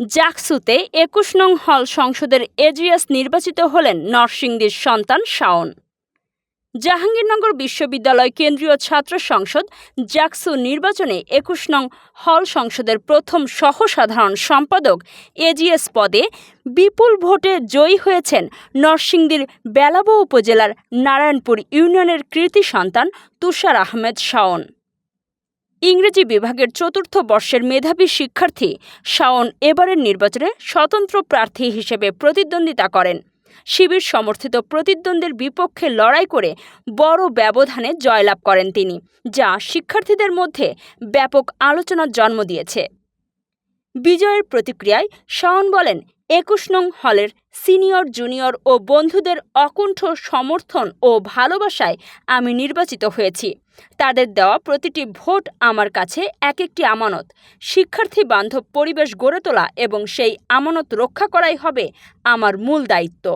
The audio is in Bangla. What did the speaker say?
জাকসুতে একুশ নং হল সংসদের এজিএস নির্বাচিত হলেন নরসিংদীর সন্তান শাওন। জাহাঙ্গীরনগর বিশ্ববিদ্যালয় কেন্দ্রীয় ছাত্র সংসদ জাকসু নির্বাচনে একুশ নং হল সংসদের প্রথম সহসাধারণ সম্পাদক এজিএস পদে বিপুল ভোটে জয়ী হয়েছেন নরসিংদীর বেলাবো উপজেলার নারায়ণপুর ইউনিয়নের কৃতি সন্তান তুষার আহমেদ শাওন। ইংরেজি বিভাগের চতুর্থ বর্ষের মেধাবী শিক্ষার্থী শাওন এবারের নির্বাচনে স্বতন্ত্র প্রার্থী হিসেবে প্রতিদ্বন্দ্বিতা করেন। শিবির সমর্থিত প্রতিদ্বন্দ্বীর বিপক্ষে লড়াই করে বড় ব্যবধানে জয়লাভ করেন তিনি, যা শিক্ষার্থীদের মধ্যে ব্যাপক আলোচনার জন্ম দিয়েছে। বিজয়ের প্রতিক্রিয়ায় শাওন বলেন একুশ নং হলের সিনিয়র, জুনিয়র ও বন্ধুদের অকুণ্ঠ সমর্থন ও ভালোবাসায় আমি নির্বাচিত হয়েছি। তাদের দেওয়া প্রতিটি ভোট আমার কাছে এক একটি আমানত। শিক্ষার্থী বান্ধব পরিবেশ গড়ে তোলা এবং সেই আমানত রক্ষা করাই হবে আমার মূল দায়িত্ব।